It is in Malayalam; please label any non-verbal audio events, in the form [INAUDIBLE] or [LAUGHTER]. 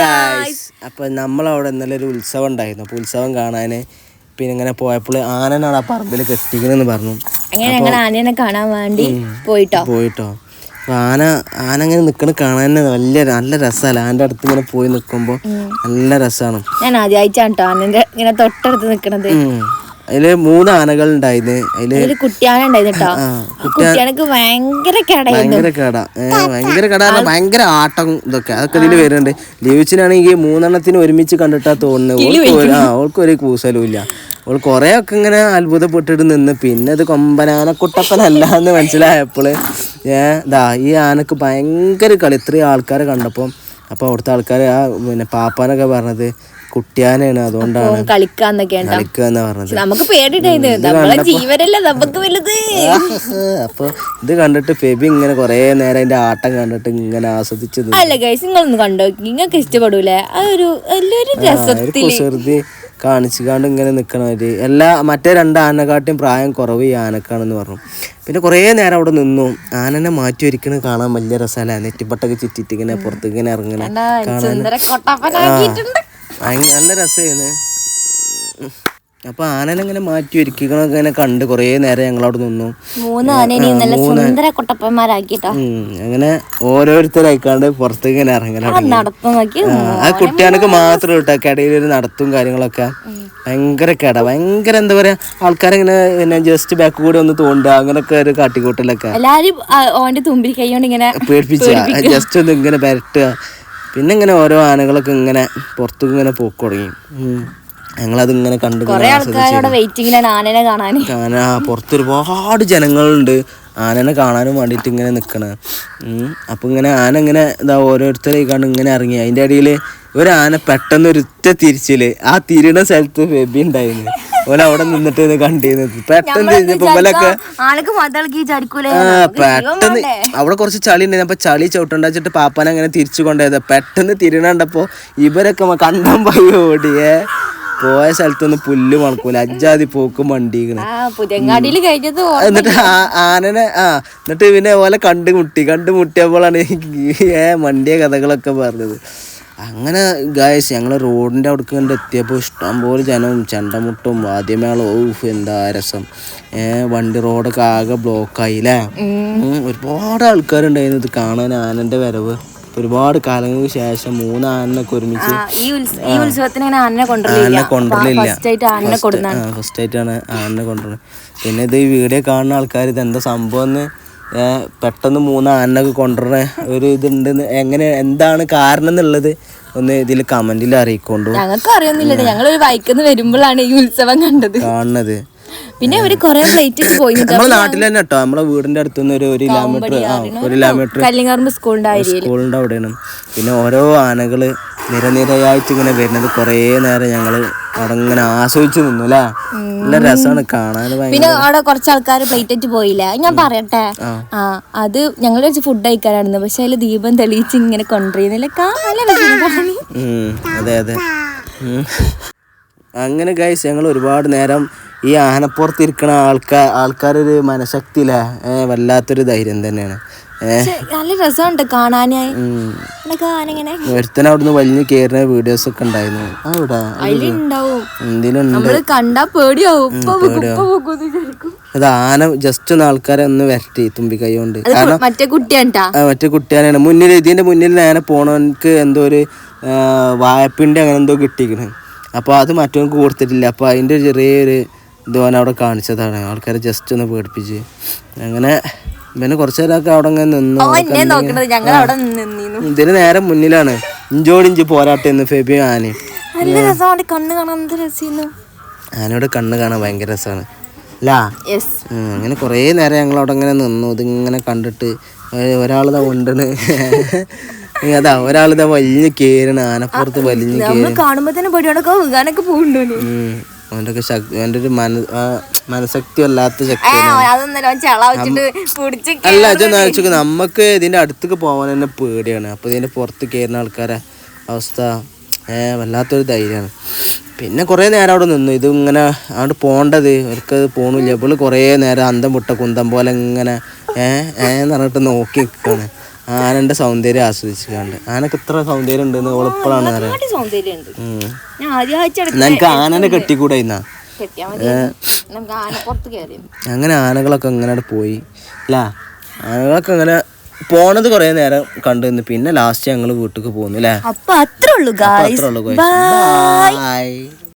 ഗായ്സ് അപ്പൊ നമ്മളവിടെ ഇന്നലെ ഒരു ഉത്സവം ഉണ്ടായിരുന്നു. അപ്പൊ ഉത്സവം കാണാന് പിന്നെ ഇങ്ങനെ പോയപ്പോൾ ആനനാണ് ആ പറമ്പിൽ കെട്ടിക്കണെന്ന് പറഞ്ഞു. അങ്ങനെ ഞങ്ങൾ ആനേനെ കാണാൻ വേണ്ടി പോയിട്ടോ? പോയിട്ടോ. അപ്പൊ ആന ആന ഇങ്ങനെ നിക്കണ കാണാൻ തന്നെ വലിയ നല്ല രസമല്ല ആന്റെ അടുത്ത് ഇങ്ങനെ പോയി നിൽക്കുമ്പോൾ നല്ല രസമാണ് ഞാൻ ആദ്യമായിട്ടാണ് കേട്ടോ ആനന്റെ ഇങ്ങനെ തൊട്ടടുത്ത് നിക്കണത്. അതിൽ മൂന്ന് ആനകൾ ഉണ്ടായിരുന്നു അതിൽ കുട്ടിയാന ഉണ്ടായിരുന്നു കുട്ടിയാനക്ക് ഭയങ്കര ഭയങ്കര കട. ഭയങ്കര കട ഭയങ്കര ആട്ടം ഇതൊക്കെ. അതൊക്കെ ഇതിൽ വരുന്നുണ്ട്. ലീവിച്ചിനാണെങ്കിൽ മൂന്നെണ്ണത്തിന് ഒരുമിച്ച് കണ്ടിട്ടാ തോന്നുന്നു. ഓൾക്ക് ആ ഓൾക്ക് ഒരു കൂസലും ഇല്ല. ഓൾ കൊറേ ഒക്കെ ഇങ്ങനെ അത്ഭുതപ്പെട്ടിട്ട് നിന്ന്. പിന്നെ ഇത് കൊമ്പനാനക്കുട്ടപ്പനല്ല എന്ന് മനസ്സിലായപ്പോൾ ഏ ദാ ഈ ആനക്ക് ഭയങ്കര കളി. ഇത്രയും ആൾക്കാരെ കണ്ടപ്പോൾ അപ്പോൾ അവിടുത്തെ ആൾക്കാർ ആ പിന്നെ പാപ്പാനൊക്കെ പറഞ്ഞത് കുട്ടിയാനാണ് അതുകൊണ്ടാണ് കളിക്കാന്നൊക്കെയാണ് കളിക്കുക പറഞ്ഞത്. നമുക്ക് പേടിണ്ടായിരുന്നു നമ്മളെ ജീവനല്ല നമുക്ക് വലുത്. അപ്പൊ ഇത് കണ്ടിട്ട് ഫെബി ഇങ്ങനെ കൊറേ നേരം അതിന്റെ ആട്ടം കണ്ടിട്ട് ഇങ്ങനെ ആസ്വദിച്ചത്. അല്ല ഗൈസ് നിങ്ങളൊന്ന് കണ്ടോ? നിങ്ങൾക്ക് ഇഷ്ടപ്പെടൂലേ? അതൊരു രസത്തിൽ. കുസൃതി കാണിച്ചു കാണ്ട് ഇങ്ങനെ നിക്കണവര് എല്ലാ മറ്റേ രണ്ട് ആനക്കാട്ടിയും പ്രായം കുറവ് ഈ ആനക്കാണെന്ന് പറഞ്ഞു. പിന്നെ കുറേ നേരം അവിടെ നിന്നു. ആനനെ മാറ്റി ഒരിക്കണ കാണാൻ വലിയ രസമല്ല നെറ്റിപ്പട്ടൊക്കെ ചുറ്റിട്ട് ഇങ്ങനെ പുറത്ത് ഇങ്ങനെ ഇറങ്ങണ കാണാൻ. നല്ല രസമായിരുന്നു അപ്പൊ ആനനെ ഇങ്ങനെ മാറ്റി ഒരുക്കിക്കണൊക്കെ ഇങ്ങനെ കണ്ട് കൊറേ നേരം ഞങ്ങളവിടെ നിന്നു. മൂന്ന് അങ്ങനെ ഓരോരുത്തരായിക്കാണ്ട് പുറത്തേക്ക് ഇങ്ങനെ ഇറങ്ങലാണ് ആ കുട്ടികൾക്ക് മാത്രം കേട്ടോ കടയിൽ ഒരു നടത്തും കാര്യങ്ങളൊക്കെ. ഭയങ്കര കട ഭയങ്കര എന്താ പറയാ ആൾക്കാരിങ്ങനെ പിന്നെ ജസ്റ്റ് ബാക്ക് കൂടി ഒന്ന് തോണ്ടുക അങ്ങനൊക്കെ ഒരു കാട്ടിക്കൂട്ടലൊക്കെ. എല്ലാരും ഓന്റെ തുമ്പിൽ കൈകൊണ്ട് ഇങ്ങനെ പേടിപ്പിച്ച. ജസ്റ്റ് ഒന്ന് ഇങ്ങനെ പരട്ടുക. പിന്നെ ഇങ്ങനെ ഓരോ ആനകളൊക്കെ ഇങ്ങനെ പുറത്തേക്ക് ഇങ്ങനെ പോക്ക് തുടങ്ങി. ഞങ്ങളത് ഇങ്ങനെ കണ്ടു ആന പുറത്ത് ഒരുപാട് ജനങ്ങളുണ്ട്. ആനനെ കാണാനും വേണ്ടിയിട്ട് ഇങ്ങനെ നിൽക്കണ അപ്പം ഇങ്ങനെ ആന ഇങ്ങനെ ഇതാ ഓരോരുത്തരെ കണ്ട് ഇങ്ങനെ ഇറങ്ങി. അതിന്റെ ഇടയിൽ ഒരു ആന പെട്ടെന്ന് ഒരു ഒറ്റ തിരിച്ചിൽ. ആ തിരിയുടെ സ്ഥലത്ത് ബെബി ഉണ്ടായിരുന്നു ഓല അവിടെ നിന്നിട്ട് ഇത് കണ്ടിരുന്നത് പെട്ടെന്ന് ഇവലൊക്കെ പെട്ടെന്ന് അവിടെ കുറച്ച് ചളി ഉണ്ടായിരുന്നു. അപ്പൊ ചളി ചവിട്ടുണ്ടാച്ചിട്ട് പാപ്പാൻ അങ്ങനെ തിരിച്ചു കൊണ്ടുപോയത്. പെട്ടെന്ന് തിരിണണ്ടപ്പോ ഇവരൊക്കെ കണ്ടം പോയി ഓടിയേ. പോയ സ്ഥലത്തൊന്ന് പുല്ല് മണക്കൂല. അജ്ജാതി പോക്കും വണ്ടിക്കണ് എന്നിട്ട് ആനനെ ആ എന്നിട്ട് പിന്നെ പോലെ കണ്ടുമുട്ടി. കണ്ടുമുട്ടിയപ്പോഴാണ് ഏ മണ്ടിയ കഥകളൊക്കെ പറഞ്ഞത്. അങ്ങനെ ഗായസ് ഞങ്ങൾ റോഡിന്റെ അവിടേക്ക് കണ്ട് എത്തിയപ്പോൾ ഇഷ്ടംപോലെ ജനവും ചെണ്ടമുട്ടും വാദ്യമേളവും ഊഫ് എന്താ രസം. വണ്ടി റോഡൊക്കെ ആകെ ബ്ലോക്കായി അല്ലേ ഉം, ഒരുപാട് ആൾക്കാരുണ്ടായിരുന്നു ഇത് കാണാൻ ആനന്റെ വരവ്. ഒരുപാട് കാലങ്ങൾക്ക് ശേഷം മൂന്ന് ആനനൊക്കെ ഒരുമിച്ച് ഈ ഉത്സവത്തിന് ആനനെ കൊണ്ടുവരില്ല. ഫസ്റ്റ് ആയിട്ടാണ് ആനനെ കൊണ്ടുവരുന്നത്. പിന്നെ ഇത് ഈ വീഡിയോ കാണുന്ന ആൾക്കാർ ഇത് എന്താ സംഭവം എന്ന് പെട്ടെന്ന് മൂന്ന് ആനനൊക്കെ കൊണ്ടുവരണ ഒരു ഇതുണ്ടെന്ന് എങ്ങനെ എന്താണ് കാരണം എന്നുള്ളത് ഒന്ന് ഇതിൽ കമന്റിൽ അറിയിക്കൊണ്ടു? ഞങ്ങൾക്ക് അറിയുന്നില്ല ഞങ്ങൾ ഒരു വൈക്കുന്ന വരുമ്പോഴാണ് ഈ ഉത്സവം കണ്ടത്. കാണുന്നത് പിന്നെ അവർ കൊറേ പ്ലേറ്റ് പോയി. നമ്മുടെ നാട്ടിൽ തന്നെ കേട്ടോ നമ്മളെ വീടിന്റെ അടുത്തുനിന്ന് ഒരു ഒരു കിലോമീറ്റർ ഒരു കിലോമീറ്റർ സ്കൂളിന്റെ ഏരിയ സ്കൂളിന്റെ അവിടെയാണ്. പിന്നെ ഓരോ ആനകൾ നിരനിരയായിട്ട് ഇങ്ങനെ വരുന്നത് കുറേ നേരം ഞങ്ങൾ അവിടെ ആസ്വദിച്ചു നിന്നു അല്ലേ നല്ല രസമാണ് കാണാൻ പിന്നെ അവിടെ കുറച്ച് ആൾക്കാർ പ്ലേറ്റ് പോയില്ല? ഞാൻ പറയട്ടെ. ആ. അത് ഞങ്ങൾ വെച്ച് ഫുഡ് കഴിക്കാനായിരുന്നു. പക്ഷെ അതിൽ ദീപം തെളിയിച്ച് ഇങ്ങനെ കൊണ്ടുവരുന്നില്ല ഉം, അതെ അതെ. അങ്ങനെ ഗൈസ് ഞങ്ങൾ ഒരുപാട് നേരം ഈ ആനപ്പുറത്ത് ഇരിക്കണ ആൾക്കാർ ആൾക്കാരൊരു മനഃശക്തിയില്ല വല്ലാത്തൊരു ധൈര്യം തന്നെയാണ്. നല്ല രസമുണ്ട് കാണാനായി. ഒരുത്തന ഒരുത്തൻ അവിടുന്ന് വലിഞ്ഞ് കയറുന്ന വീഡിയോസ് ഒക്കെ ഉണ്ടായിരുന്നു. കണ്ടാ പേടിയാവും. അത് ആന ജസ്റ്റ് ഒന്ന് ആൾക്കാരെ ഒന്ന് വരട്ടി തുമ്പി കൈ കൊണ്ട് മറ്റേ കുട്ടിയാണ്ടാ? മറ്റേ കുട്ടിയാനാണ്. മുന്നിൽ ഇതിന്റെ മുന്നിൽ ആന പോണവനക്ക് എന്തോ ഒരു വായ്പിന്റെ അങ്ങനെ എന്തോ കിട്ടിക്കണ്. അപ്പൊ അത് മറ്റവർക്ക് കൊടുത്തിട്ടില്ല. അപ്പൊ അതിന്റെ ചെറിയൊരു ഇത് അവിടെ കാണിച്ചതാണ്. ആൾക്കാരെ ജസ്റ്റ് ഒന്ന് പേടിപ്പിച്ച്. അങ്ങനെ പിന്നെ കുറച്ചു നേരമൊക്കെ അവിടെ നിന്നു ഇതിന് നേരെ മുന്നിലാണ്. ഇഞ്ചോടിഞ്ച് പോരാട്ടെ എന്ന് ഫെബി ആനയും ആനയുടെ കണ്ണ് കാണാൻ ഭയങ്കര രസമാണ്. അങ്ങനെ കുറേ നേരം ഞങ്ങൾ അവിടെ ഇങ്ങനെ നിന്നു. ഇതിങ്ങനെ കണ്ടിട്ട് ഒരാളിതാ കൊണ്ടണ് [LAUGHS] അതാ ഒരാളിതാ വലിഞ്ഞ് കേറണ്. ആനപ്പുറത്ത് വലിഞ്ഞ് കാണുമ്പോ തന്നെ പേടിയോടൊക്കെ അവന്റെ ശക്തി അവന്റെ ഒരു മന മനഃശക്തി വല്ലാത്ത ശക്തി അല്ല ആലോചിക്ക് നമുക്ക് ഇതിന്റെ അടുത്തേക്ക് പോകാൻ തന്നെ പേടിയാണ്. അപ്പൊ ഇതിന്റെ പുറത്ത് കയറുന്ന ആൾക്കാരെ അവസ്ഥ വല്ലാത്തൊരു ധൈര്യമാണ്. പിന്നെ കുറേ നേരം അവിടെ നിന്നു. ഇത് ഇങ്ങനെ അങ്ങോട്ട് പോണ്ടത്. അവർക്ക് പോണില്ല. ഇവൾ കുറേ നേരം അന്തം മുട്ട കുന്തം പോലെ ഇങ്ങനെ ഏഹ് ഏന്ന് പറഞ്ഞിട്ട് നോക്കി നിൽക്കാണ് ആനന്റെ സൗന്ദര്യം ആസ്വദിച്ചുകൊണ്ട് ആനക്ക് ഇത്ര സൗന്ദര്യം ഉണ്ടെന്ന് ഓളിപ്പോഴാണ് അറിയാം. എനിക്ക് ആനനെ കെട്ടിക്കൂടെ ഇന്നാ? കെട്ടിയാ മതി. നമുക്ക് ആനപ്പുറത്ത് കയറി അങ്ങനെ ആനകളൊക്കെ അങ്ങനെ പോയി. അല്ല ആനകളൊക്കെ അങ്ങനെ പോണത് കുറേ നേരം കണ്ടു നിന്ന് പിന്നെ ലാസ്റ്റ് ഞങ്ങൾ വീട്ടിലേക്ക് പോന്നു അല്ലേ അപ്പൊ അത്രേ ഉള്ളൂ അത്രേ ഉള്ളൂ ബൈ.